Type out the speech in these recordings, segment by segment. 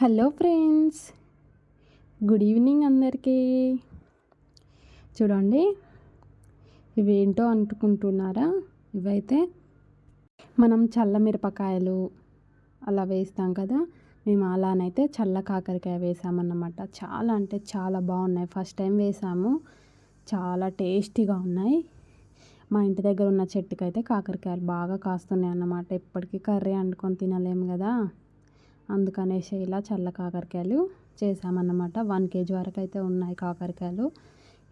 Hello friends. Good evening అందరికీ. చూడండి ఇవేంటో అంటుకుంటున్నారా అనుకుంటున్నారా? ఇవైతే మనం చల్ల మిరపకాయలు అలా వేస్తాం కదా మేము అలానైతే చల్ల కాకరకాయ వేసామన్నమాట. చాలా అంటే చాలా బాగున్నాయి. ఫస్ట్ టైం వేసాము. చాలా టేస్టీగా ఉన్నాయి. మా ఇంటి దగ్గర ఉన్న చెట్టుకైతే కాకరకాయలు బాగా కాస్తున్నాయి అన్నమాట ఎప్పటికీ కర్రీ వండుకొని తినలేము కదా. అందుకనేసి ఇలా చల్ల కాకరకాయలు చేసామన్నమాట. వన్ కేజీ వరకు అయితే ఉన్నాయి కాకరకాయలు.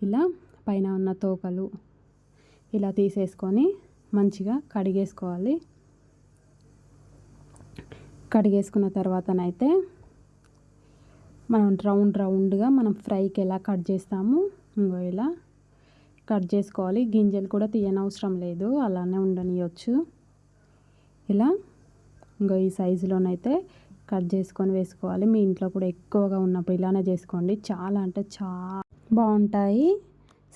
ఇలా పైన ఉన్న తోకలు ఇలా తీసేసుకొని మంచిగా కడిగేసుకోవాలి. కడిగేసుకున్న తర్వాతనైతే మనం రౌండ్ రౌండ్గా మనం ఫ్రైకి ఎలా కట్ చేస్తాము ఇంకో ఇలా కట్ చేసుకోవాలి. గింజలు కూడా తీయనవసరం లేదు అలానే ఉండనియచ్చు. ఇలా ఇంకో ఈ సైజులోనైతే కట్ చేసుకొని వేసుకోవాలి. మీ ఇంట్లో కూడా ఎక్కువగా ఉన్నప్పుడు ఇలానే చేసుకోండి. చాలా అంటే చాలా బాగుంటాయి.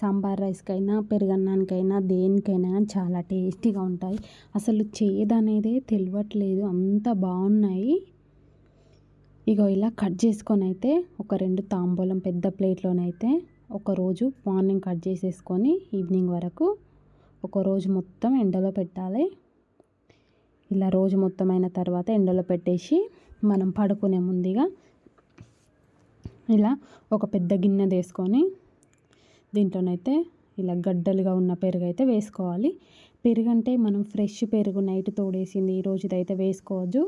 సాంబార్ రైస్కైనా పెరుగన్నానికైనా దేనికైనా చాలా టేస్టీగా ఉంటాయి. అసలు చేదు తెలియట్లేదు అంత బాగున్నాయి. ఇగో ఇలా కట్ చేసుకొని అయితే ఒక రెండు తాంబూలం పెద్ద ప్లేట్లోనైతే ఒకరోజు మార్నింగ్ కట్ చేసేసుకొని ఈవినింగ్ వరకు ఒక రోజు మొత్తం ఎండలో పెట్టాలి. ఇలా రోజు మొత్తం అయిన తర్వాత ఎండలో పెట్టేసి మనం పడుకునే ముందుగా ఇలా ఒక పెద్ద గిన్నె తీసుకొని దీంట్లోనైతే ఇలా గడ్డలుగా ఉన్న పెరుగు అయితే వేసుకోవాలి. పెరుగు అంటే మనం ఫ్రెష్ పెరుగు నైట్ తోడేసింది ఈ రోజుదైతే వేసుకోవచ్చు.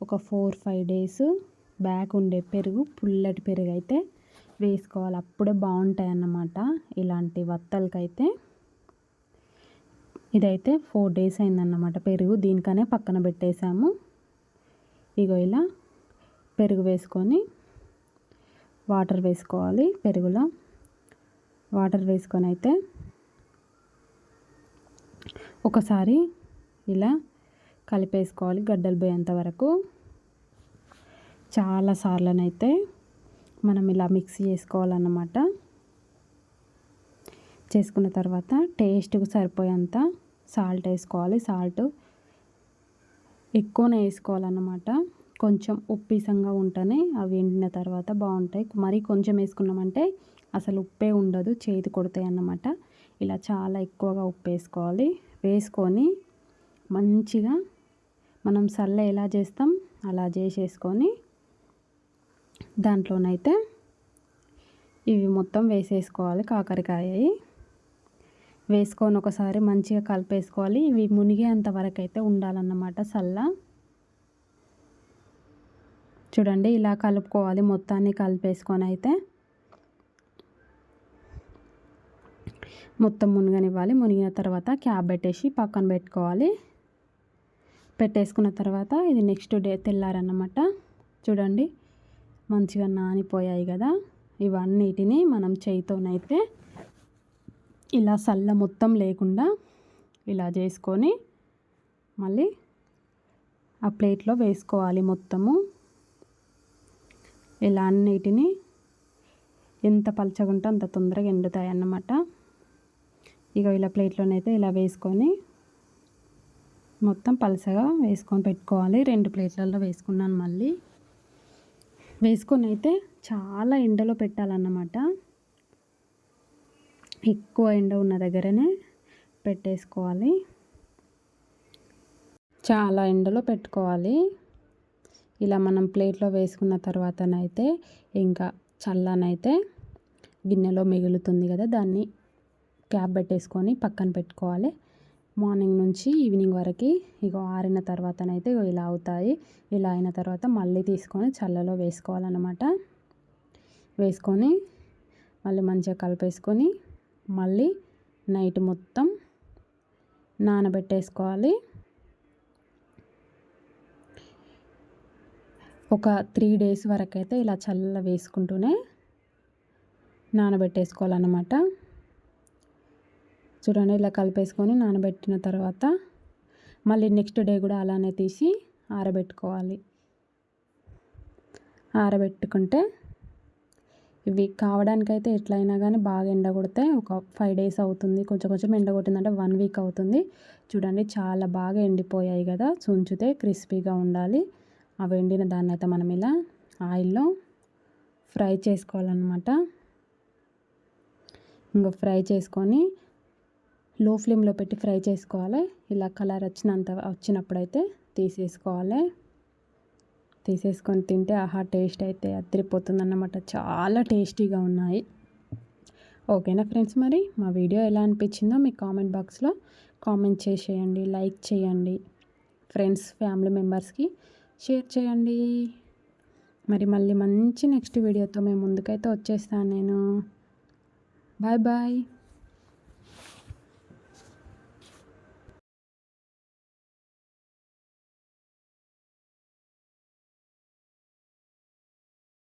ఒక ఫోర్ ఫైవ్ డేస్ బ్యాక్ ఉండే పెరుగు పుల్లటి పెరుగు అయితే వేసుకోవాలి. అప్పుడే బాగుంటాయి అన్నమాట ఇలాంటి వత్తలకైతే ఇదైతే ఫోర్ డేస్ అయిందన్నమాట పెరుగు. దీనికనే పక్కన పెట్టేశాము. ఇగో ఇలా పెరుగు వేసుకొని వాటర్ వేసుకోవాలి పెరుగులో. వాటర్ వేసుకొని అయితే ఒకసారి ఇలా కలిపేసుకోవాలి గడ్డలు పోయేంత వరకు. చాలా సార్లనైతే మనం ఇలా మిక్స్ చేసుకోవాలన్నమాట. చేసుకున్న తర్వాత టేస్ట్కు సరిపోయేంత సాల్ట్ వేసుకోవాలి. సాల్ట్ ఎక్కువనే వేసుకోవాలన్నమాట. కొంచెం ఉప్పిసంగా ఉంటేనే అవి ఎండిన తర్వాత బాగుంటాయి. మరీ కొంచెం వేసుకున్నామంటే అసలు ఉప్పే ఉండదు చేతి కొడతాయి అన్నమాట. ఇలా చాలా ఎక్కువగా ఉప్పు వేసుకోవాలి వేసుకొని మంచిగా మనం సల్ల ఎలా చేస్తాం అలా చేసేసుకొని దాంట్లోనైతే ఇవి మొత్తం వేసేసుకోవాలి. కాకరకాయ వేసుకొని ఒకసారి మంచిగా కలిపేసుకోవాలి. ఇవి మునిగేంత వరకు అయితే ఉండాలన్నమాట సల్ల. చూడండి ఇలా కలుపుకోవాలి మొత్తాన్ని కలిపేసుకొని అయితే. మొత్తం మునగనివ్వాలి. మునిగిన తర్వాత క్యాబ్ పెట్టేసి పక్కన పెట్టుకోవాలి. పెట్టేసుకున్న తర్వాత ఇది నెక్స్ట్ డే తెల్లారన్నమాట. చూడండి మంచిగా నానిపోయాయి కదా. ఇవన్నిటిని మనం చేయితోనైతే ఇలా సల్ల మొత్తం లేకుండా ఇలా చేసుకొని మళ్ళీ ఆ ప్లేట్లో వేసుకోవాలి మొత్తము. ఇలా అన్నిటిని ఎంత పలచగుంటే ఉంటే అంత తొందరగా ఎండుతాయి అన్నమాట. ఇక ఇలా ప్లేట్లోనైతే ఇలా వేసుకొని మొత్తం పలసగా వేసుకొని పెట్టుకోవాలి. రెండు ప్లేట్లలో వేసుకున్నాను మళ్ళీ. వేసుకొని అయితే చాలా ఎండలో పెట్టాలన్నమాట. ఎక్కువ ఎండ ఉన్న దగ్గరనే పెట్టేసుకోవాలి. చాలా ఎండలో పెట్టుకోవాలి. ఇలా మనం ప్లేట్లో వేసుకున్న తర్వాతనైతే ఇంకా చల్లనైతే గిన్నెలో మిగులుతుంది కదా దాన్ని క్యాప్ పెట్టేసుకొని పక్కన పెట్టుకోవాలి. మార్నింగ్ నుంచి ఈవినింగ్ వరకు ఇక ఆరిన తర్వాతనైతే ఇలా అవుతాయి. ఇలా అయిన తర్వాత మళ్ళీ తీసుకొని చల్లలో వేసుకోవాలన్నమాట. వేసుకొని మళ్ళీ మంచిగా కలిపేసుకొని మళ్ళీ నైట్ మొత్తం నానబెట్టేసుకోవాలి. ఒక త్రీ డేస్ వరకు అయితే ఇలా చల్ల వేసుకుంటూనే నానబెట్టేసుకోవాలన్నమాట. చూడండి ఇలా కలిపేసుకొని నానబెట్టిన తర్వాత మళ్ళీ నెక్స్ట్ డే కూడా అలానే తీసి ఆరబెట్టుకోవాలి. ఆరబెట్టుకుంటే ఇవి కావడానికైతే ఎట్లయినా కానీ బాగా ఎండ కొడితే ఒక ఫైవ్ డేస్ అవుతుంది. కొంచెం కొంచెం ఎండ కొట్టిందంటే వన్ వీక్ అవుతుంది. చూడండి చాలా బాగా ఎండిపోయాయి కదా. చుంచితే క్రిస్పీగా ఉండాలి. అవి ఎండిన దాన్ని అయితే మనం ఇలా ఆయిల్లో ఫ్రై చేసుకోవాలన్నమాట. ఇంకా ఫ్రై చేసుకొని లో ఫ్లేమ్లో పెట్టి ఫ్రై చేసుకోవాలి. ఇలా కలర్ వచ్చినంత వచ్చినప్పుడైతే తీసేసుకోవాలి. తీసేసుకొని తింటే ఆహా టేస్ట్ అయితే అద్దరిపోతుంది అన్నమాట చాలా టేస్టీగా ఉన్నాయి. ఓకేనా ఫ్రెండ్స్? మరి మా వీడియో ఎలా అనిపించిందో మీ కామెంట్ బాక్స్లో కామెంట్ చేసేయండి లైక్ చేయండి. ఫ్రెండ్స్ ఫ్యామిలీ మెంబర్స్కి షేర్ చేయండి. మరి మళ్ళీ మంచి నెక్స్ట్ వీడియోతో మేము ముందుకైతే వచ్చేస్తాను నేను. Bye bye.